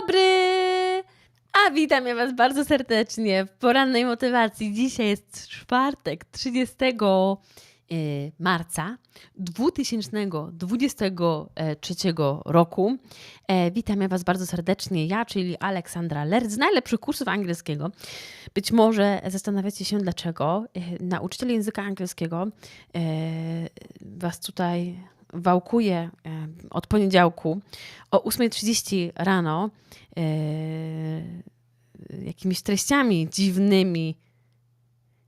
dobry! A witam ja Was bardzo serdecznie w porannej motywacji. Dzisiaj jest czwartek, 30 y, marca 2023 roku. E, Witam ja Was bardzo serdecznie. Ja, czyli Aleksandra Lerc z najlepszych kursów angielskiego. Być może zastanawiacie się dlaczego. E, Nauczyciel języka angielskiego e, Was tutaj wałkuje e, od poniedziałku o 8.30 rano e, jakimiś treściami dziwnymi,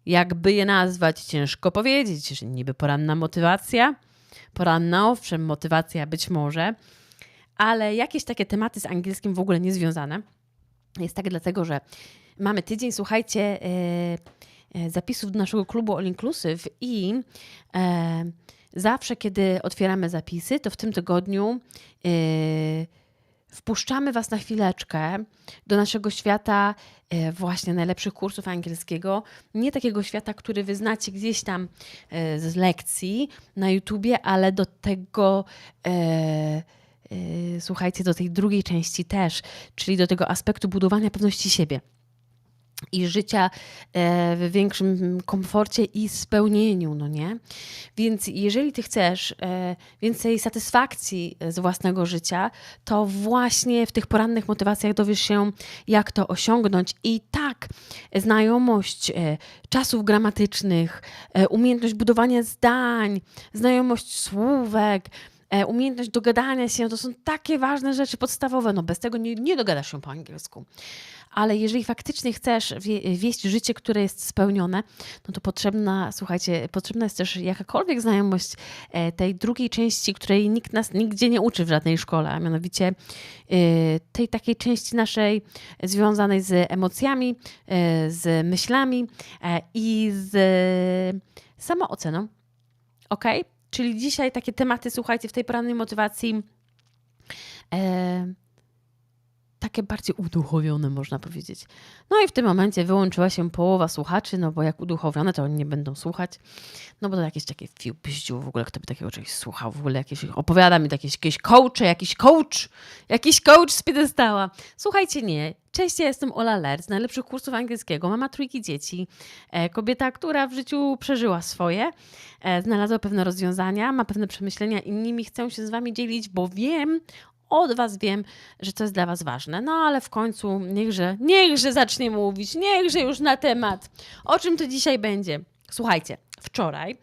jakby je nazwać, ciężko powiedzieć, że niby poranna motywacja, poranna owszem, motywacja być może, ale jakieś takie tematy z angielskim w ogóle niezwiązane. Jest tak dlatego, że mamy tydzień, słuchajcie, e, e, zapisów do naszego klubu All Inclusive i e, zawsze, kiedy otwieramy zapisy, to w tym tygodniu yy, wpuszczamy Was na chwileczkę do naszego świata yy, właśnie najlepszych kursów angielskiego. Nie takiego świata, który wy znacie gdzieś tam yy, z lekcji na YouTubie, ale do tego. Słuchajcie, do tej drugiej części też, czyli do tego aspektu budowania pewności siebie i życia e, w większym komforcie i spełnieniu, no nie? Więc jeżeli ty chcesz e, więcej satysfakcji z własnego życia, to właśnie w tych porannych motywacjach dowiesz się, jak to osiągnąć. I tak, znajomość e, czasów gramatycznych, umiejętność budowania zdań, znajomość słówek, umiejętność dogadania się, to są takie ważne rzeczy podstawowe. No bez tego nie, nie dogadasz się po angielsku ale jeżeli faktycznie chcesz wie, wieść życie, które jest spełnione, no to potrzebna, słuchajcie, potrzebna jest też jakakolwiek znajomość e, tej drugiej części, której nikt nas nigdzie nie uczy w żadnej szkole, a mianowicie e, tej takiej części naszej związanej z emocjami, e, z myślami i z samooceną. Ok? Czyli dzisiaj takie tematy, słuchajcie, w tej porannej motywacji takie bardziej uduchowione, można powiedzieć. No i w tym momencie wyłączyła się połowa słuchaczy, no bo jak uduchowione, to oni nie będą słuchać. No bo to jakieś takie fiu, w ogóle kto by takiego czegoś słuchał, w ogóle jakieś, opowiada mi jakieś, jakieś coache, jakiś coach, jakiś coach z piedestała. Słuchajcie, nie. Cześć, ja jestem Ola Lerz najlepszych kursów angielskiego. Mama trójki dzieci. E, kobieta, która w życiu przeżyła swoje, e, znalazła pewne rozwiązania, ma pewne przemyślenia i nimi chcę się z wami dzielić, bo wiem od Was wiem, że to jest dla Was ważne. No ale w końcu niechże, niechże zacznie mówić, niechże już na temat. O czym to dzisiaj będzie? Słuchajcie, wczoraj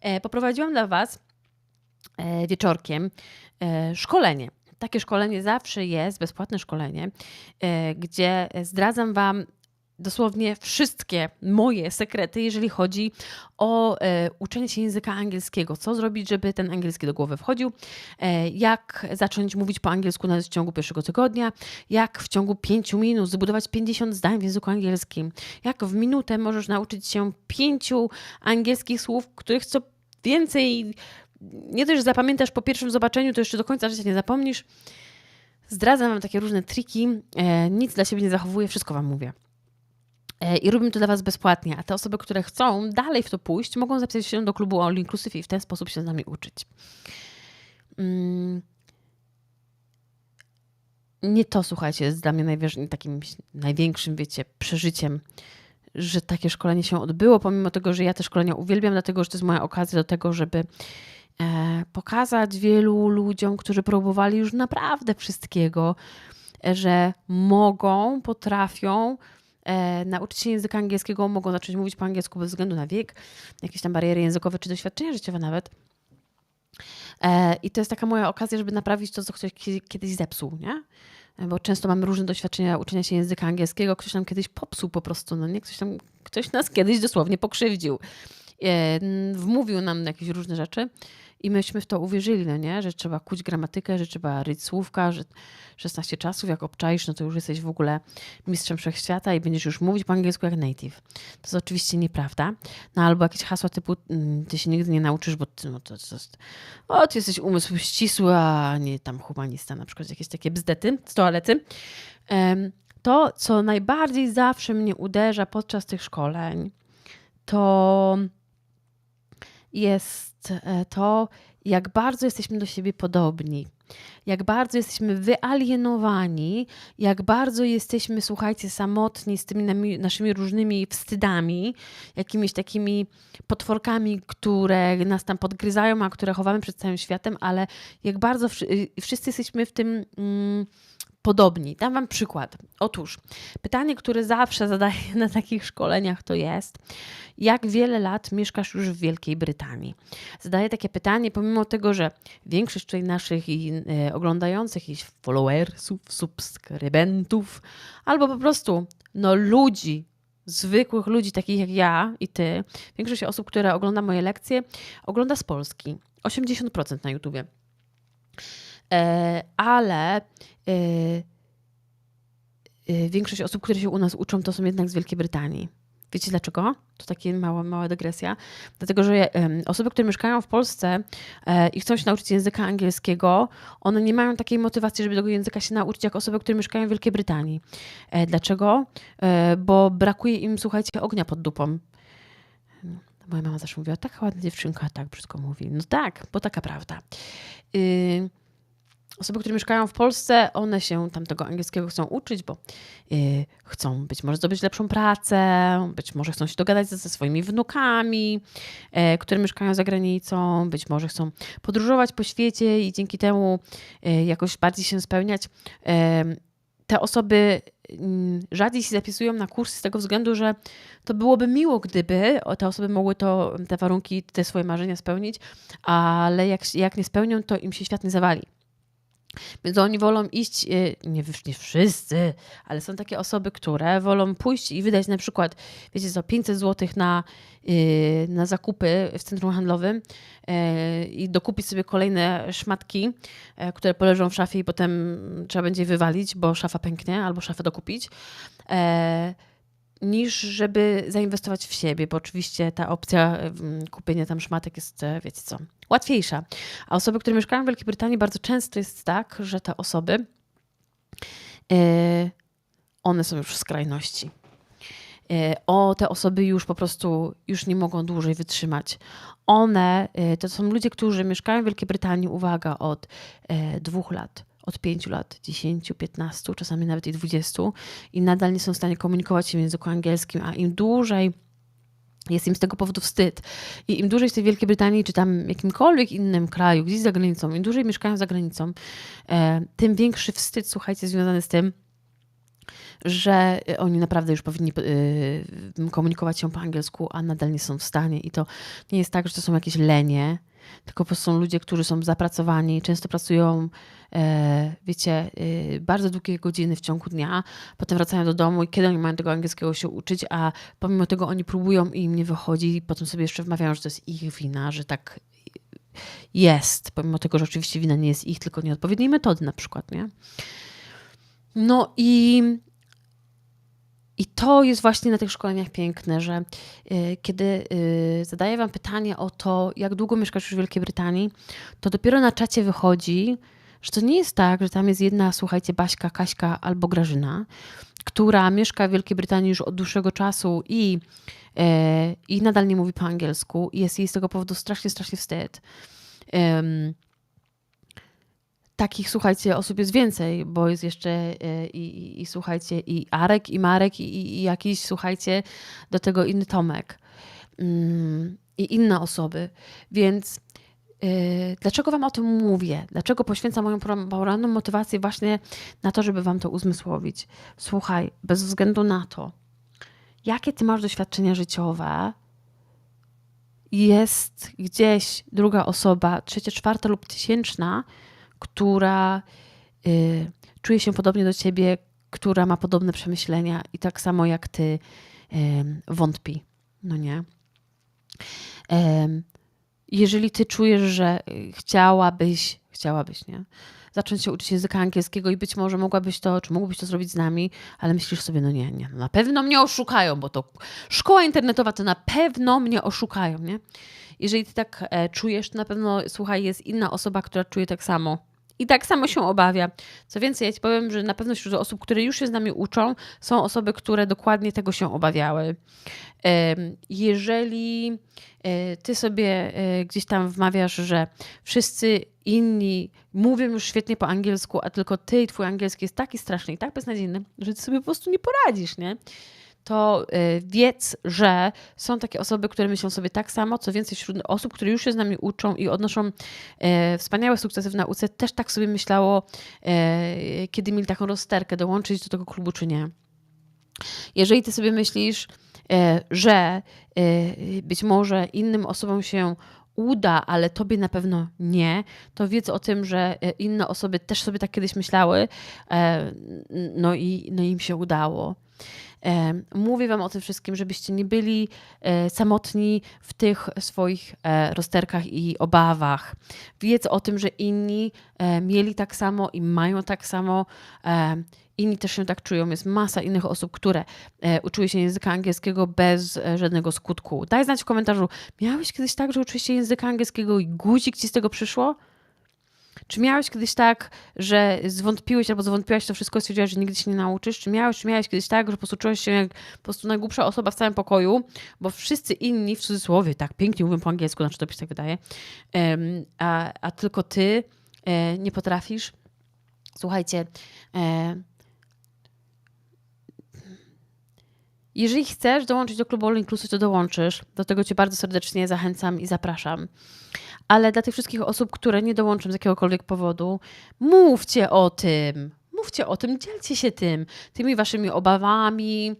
e, poprowadziłam dla Was e, wieczorkiem e, szkolenie. Takie szkolenie zawsze jest, bezpłatne szkolenie, gdzie zdradzam Wam dosłownie wszystkie moje sekrety, jeżeli chodzi o e, uczenie się języka angielskiego. Co zrobić, żeby ten angielski do głowy wchodził, e, jak zacząć mówić po angielsku nawet w ciągu pierwszego tygodnia, jak w ciągu pięciu minut zbudować 50 zdań w języku angielskim, jak w minutę możesz nauczyć się pięciu angielskich słów, których co więcej nie też zapamiętasz po pierwszym zobaczeniu, to jeszcze do końca życia nie zapomnisz. Zdradzam Wam takie różne triki, e, nic dla siebie nie zachowuję, wszystko Wam mówię. E, I robimy to dla Was bezpłatnie, a te osoby, które chcą dalej w to pójść, mogą zapisać się do klubu All Inclusive i w ten sposób się z nami uczyć. Mm. Nie to, słuchajcie, jest dla mnie takim największym, wiecie, przeżyciem, że takie szkolenie się odbyło, pomimo tego, że ja te szkolenia uwielbiam, dlatego że to jest moja okazja do tego, żeby e, pokazać wielu ludziom, którzy próbowali już naprawdę wszystkiego, że mogą, potrafią e, nauczyć się języka angielskiego, mogą zacząć mówić po angielsku bez względu na wiek, jakieś tam bariery językowe czy doświadczenia życiowe nawet. E, I to jest taka moja okazja, żeby naprawić to, co ktoś kiedyś zepsuł, nie? E, bo często mamy różne doświadczenia uczenia się języka angielskiego. Ktoś nam kiedyś popsuł po prostu, no nie? Ktoś, tam, ktoś nas kiedyś dosłownie pokrzywdził. E, wmówił nam jakieś różne rzeczy i myśmy w to uwierzyli, no nie? że trzeba kuć gramatykę, że trzeba ryć słówka, że 16 czasów, jak obczaisz, no to już jesteś w ogóle mistrzem wszechświata i będziesz już mówić po angielsku jak native. To jest oczywiście nieprawda. No albo jakieś hasła typu mm, ty się nigdy nie nauczysz, bo ty, no to, to jest, o, ty jesteś umysł ścisły, a nie tam humanista, na przykład jakieś takie bzdety z toalety. To, co najbardziej zawsze mnie uderza podczas tych szkoleń, to jest e, to, jak bardzo jesteśmy do siebie podobni. jak bardzo jesteśmy wyalienowani, jak bardzo jesteśmy, słuchajcie, samotni z tymi naszymi różnymi wstydami, jakimiś takimi potworkami, które nas tam podgryzają, a które chowamy przed całym światem, ale jak bardzo wszyscy jesteśmy w tym. Podobni. Dam Wam przykład. Otóż pytanie, które zawsze zadaję na takich szkoleniach, to jest: jak wiele lat mieszkasz już w Wielkiej Brytanii? Zadaję takie pytanie, pomimo tego, że większość tutaj naszych e, oglądających i followersów, subskrybentów, albo po prostu no, ludzi, zwykłych ludzi, takich jak ja i ty, większość osób, które ogląda moje lekcje, ogląda z Polski. 80% na YouTubie. E, ale e, e, większość osób, które się u nas uczą, to są jednak z Wielkiej Brytanii. Wiecie dlaczego? To taka mała, mała dygresja. Dlatego, że osoby, które mieszkają w Polsce i chcą się nauczyć języka angielskiego, one nie mają takiej motywacji, żeby tego języka się nauczyć, jak osoby, które mieszkają w Wielkiej Brytanii. Dlaczego? Bo brakuje im, słuchajcie, ognia pod dupą. Moja mama zawsze mówiła, taka ładna dziewczynka, tak brzydko mówi. No tak, bo taka prawda. Yy, osoby, które mieszkają w Polsce, one się tam tego angielskiego chcą uczyć, bo yy, chcą być może zdobyć lepszą pracę, być może chcą się dogadać ze, ze swoimi wnukami, yy, które mieszkają za granicą, być może chcą podróżować po świecie i dzięki temu yy, jakoś bardziej się spełniać. Yy, te osoby mm, rzadziej się zapisują na kursy z tego względu, że to byłoby miło, gdyby te osoby mogły to, te warunki, te swoje marzenia spełnić, ale jak, jak nie spełnią, to im się świat nie zawali. Więc oni wolą iść, y, nie, nie wszyscy, ale są takie osoby, które wolą pójść i wydać na przykład, wiecie co, 500 zł na, y, na zakupy w centrum handlowym y, i dokupić sobie kolejne szmatki, które poleżą w szafie i potem trzeba będzie je wywalić, bo szafa pęknie, albo szafę dokupić niż żeby zainwestować w siebie, bo oczywiście ta opcja kupienia tam szmatek jest, e, wiecie co, łatwiejsza. A osoby, które mieszkają w Wielkiej Brytanii, bardzo często jest tak, że te osoby, e, one są już w skrajności. E, o, te osoby już po prostu już nie mogą dłużej wytrzymać. One to są ludzie, którzy mieszkają w Wielkiej Brytanii, uwaga, od dwóch lat od 5 lat, 10, 15, czasami nawet i 20 i nadal nie są w stanie komunikować się w języku angielskim, a im dłużej jest im z tego powodu wstyd. I im dłużej w tej Wielkiej Brytanii, czy tam jakimkolwiek innym kraju, gdzieś za granicą, im dłużej mieszkają za granicą, e, tym większy wstyd, słuchajcie, związany z tym, że oni naprawdę już powinni e, komunikować się po angielsku, a nadal nie są w stanie. I to nie jest tak, że to są jakieś lenie, tylko po prostu są ludzie, którzy są zapracowani, często pracują, e, wiecie, e, bardzo długie godziny w ciągu dnia, potem wracają do domu i kiedy oni mają tego angielskiego się uczyć, a pomimo tego oni próbują i im nie wychodzi i potem sobie jeszcze wmawiają, że to jest ich wina, że tak jest, pomimo tego, że oczywiście wina nie jest ich, tylko nieodpowiedniej metody na przykład, nie? No i i to jest właśnie na tych szkoleniach piękne, że y, kiedy y, zadaję Wam pytanie o to, jak długo mieszkasz już w Wielkiej Brytanii, to dopiero na czacie wychodzi, że to nie jest tak, że tam jest jedna, słuchajcie, Baśka, Kaśka albo Grażyna, która mieszka w Wielkiej Brytanii już od dłuższego czasu i, y, i nadal nie mówi po angielsku i jest jej z tego powodu strasznie, strasznie wstyd takich, słuchajcie, osób jest więcej, bo jest jeszcze e, i, i, i słuchajcie, i Arek, i Marek, i, i, jakiś, słuchajcie, do tego inny Tomek mm, i inne osoby. Więc yy, dlaczego Wam o tym mówię? Dlaczego poświęcam moją poranną motywację właśnie na to, żeby Wam to uzmysłowić? Słuchaj, bez względu na to, jakie Ty masz doświadczenia życiowe, jest gdzieś druga osoba, trzecia, czwarta lub tysięczna, która y, czuje się podobnie do ciebie, która ma podobne przemyślenia i tak samo jak ty y, wątpi. No nie? Jeżeli ty czujesz, że chciałabyś, chciałabyś, nie? Zacząć się uczyć języka angielskiego i być może mogłabyś to, czy mógłbyś to zrobić z nami, ale myślisz sobie, no nie, nie, no na pewno mnie oszukają, bo to szkoła internetowa to na pewno mnie oszukają, nie? Jeżeli ty tak e, czujesz, to na pewno, słuchaj, jest inna osoba, która czuje tak samo I tak samo się obawia. Co więcej, ja ci powiem, że na pewno wśród osób, które już się z nami uczą, są osoby, które dokładnie tego się obawiały. Jeżeli e, ty sobie e, gdzieś tam wmawiasz, że wszyscy inni mówią już świetnie po angielsku, a tylko ty i twój angielski jest taki straszny i tak beznadziejny, że ty sobie po prostu nie poradzisz, nie? To y, wiedz, że są takie osoby, które myślą sobie tak samo, co więcej wśród osób, które już się z nami uczą i odnoszą e, wspaniałe sukcesy w nauce, też tak sobie myślało, e, kiedy mieli taką rozterkę, dołączyć do tego klubu czy nie. Jeżeli ty sobie myślisz, że być może innym osobom się uda, ale tobie na pewno nie, to wiedz o tym, że inne osoby też sobie tak kiedyś myślały, no i no im się udało. Mówię Wam o tym wszystkim, żebyście nie byli e, samotni w tych swoich e, rozterkach i obawach. Wiedz o tym, że inni e, mieli tak samo i mają tak samo. Inni też się tak czują. Jest masa innych osób, które uczyły się języka angielskiego bez żadnego skutku. Daj znać w komentarzu, miałeś kiedyś tak, że uczyłeś się języka angielskiego i guzik ci z tego przyszło? Czy miałeś kiedyś tak, że zwątpiłeś albo zwątpiłaś to wszystko i stwierdziłaś, że nigdy się nie nauczysz? Czy miałeś, czy miałeś kiedyś tak, że po prostu czułeś się jak po prostu najgłupsza osoba w całym pokoju, bo wszyscy inni, w cudzysłowie, tak pięknie mówią po angielsku, znaczy to się tak wydaje, a, a tylko ty e, nie potrafisz? Słuchajcie, e, jeżeli chcesz dołączyć do klubu All Inclusive, to dołączysz. Do tego Cię bardzo serdecznie zachęcam i zapraszam ale dla tych wszystkich osób, które nie dołączą z jakiegokolwiek powodu, mówcie o tym. Mówcie o tym, dzielcie się tym, tymi waszymi obawami,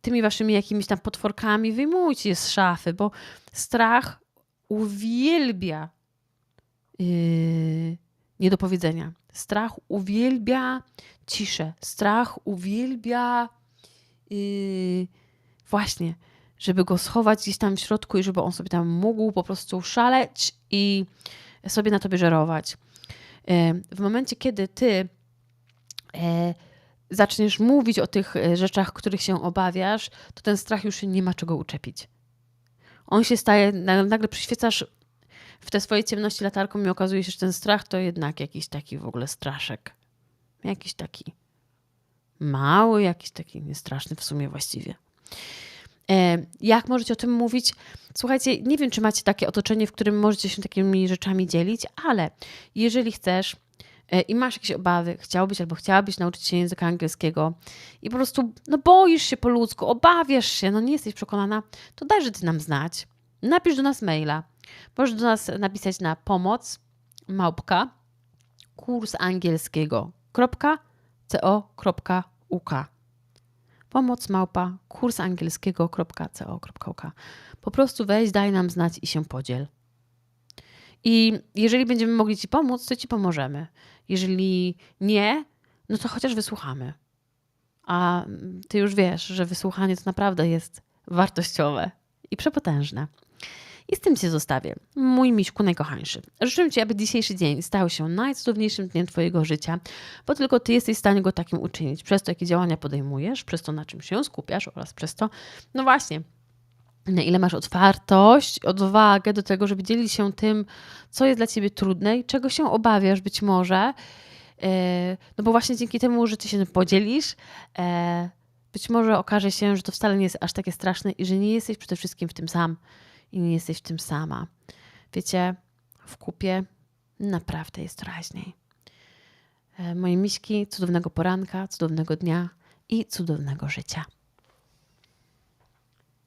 tymi waszymi jakimiś tam potworkami, wyjmujcie je z szafy, bo strach uwielbia yy, niedopowiedzenia. Strach uwielbia ciszę. Strach uwielbia yy, właśnie żeby go schować gdzieś tam w środku i żeby on sobie tam mógł po prostu szaleć i sobie na tobie żerować. E, w momencie, kiedy ty e, zaczniesz mówić o tych e, rzeczach, których się obawiasz, to ten strach już nie ma czego uczepić. On się staje, nagle przyświecasz w te swoje ciemności latarką i okazuje się, że ten strach to jednak jakiś taki w ogóle straszek. Jakiś taki mały, jakiś taki niestraszny w sumie właściwie. E, jak możecie o tym mówić? Słuchajcie, nie wiem, czy macie takie otoczenie, w którym możecie się takimi rzeczami dzielić, ale jeżeli chcesz e, i masz jakieś obawy, chciałbyś albo chciałabyś nauczyć się języka angielskiego i po prostu no, boisz się po ludzku, obawiasz się, no nie jesteś przekonana, to dajże ty nam znać. Napisz do nas maila. Możesz do nas napisać na pomoc małpka kurs angielskiego.co.uk pomoc małpa kursangielskiego.co.uk. Po prostu weź, daj nam znać i się podziel. I jeżeli będziemy mogli Ci pomóc, to Ci pomożemy. Jeżeli nie, no to chociaż wysłuchamy. A Ty już wiesz, że wysłuchanie to naprawdę jest wartościowe i przepotężne. I z tym Cię zostawię, mój miśku najkochańszy. Życzę Ci, aby dzisiejszy dzień stał się najcudowniejszym dniem Twojego życia, bo tylko Ty jesteś w stanie go takim uczynić. Przez to, jakie działania podejmujesz, przez to, na czym się skupiasz oraz przez to, no właśnie, na ile masz otwartość, odwagę do tego, żeby dzielić się tym, co jest dla Ciebie trudne i czego się obawiasz być może. E, no bo właśnie dzięki temu, że Ty się podzielisz, e, być może okaże się, że to wcale nie jest aż takie straszne i że nie jesteś przede wszystkim w tym sam i nie jesteś w tym sama. Wiecie, w kupie naprawdę jest raźniej. E, moje miśki, cudownego poranka, cudownego dnia i cudownego życia.